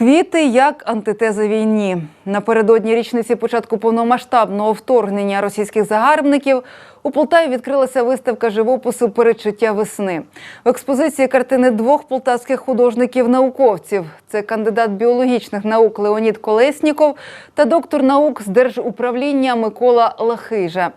Квіти як антитеза війні. Напередодні річниці початку повномасштабного вторгнення російських загарбників у Полтаві відкрилася виставка живопису Перечуття весни. В експозиції картини двох полтавських художників-науковців. Це кандидат біологічних наук Леонід Колесніков та доктор наук з держуправління Микола Лахижа.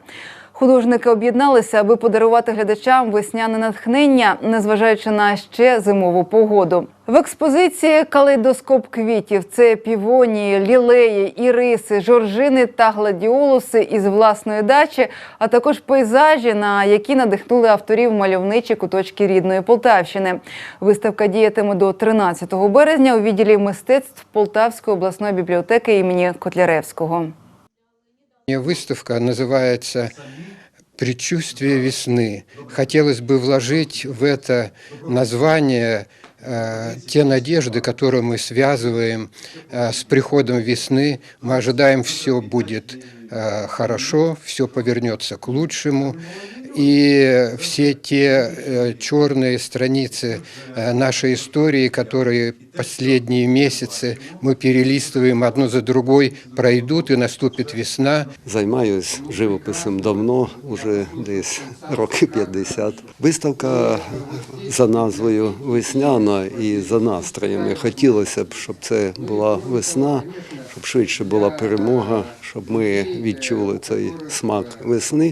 Художники об'єдналися, аби подарувати глядачам весняне натхнення, незважаючи на ще зимову погоду. В експозиції калейдоскоп квітів це півонії, лілеї, іриси, жоржини та гладіолуси із власної дачі, а також пейзажі, на які надихнули авторів мальовничі куточки рідної Полтавщини. Виставка діятиме до 13 березня у відділі мистецтв Полтавської обласної бібліотеки імені Котляревського. Выставка называется «Предчувствие весны». Хотелось бы вложить в это название э, те надежды, которые мы связываем э, с приходом весны. Мы ожидаем, все будет э, хорошо, все повернется к лучшему. И все те э, черные страницы э, нашей истории, которые последние месяцы мы перелистываем одну за другой, пройдут и наступит весна. Займаюсь живописом давно, уже десь років 50. Виставка за назвою Весняна і за настроями. Хотілося б, щоб це була весна, щоб швидше була перемога, щоб ми відчули цей смак весни.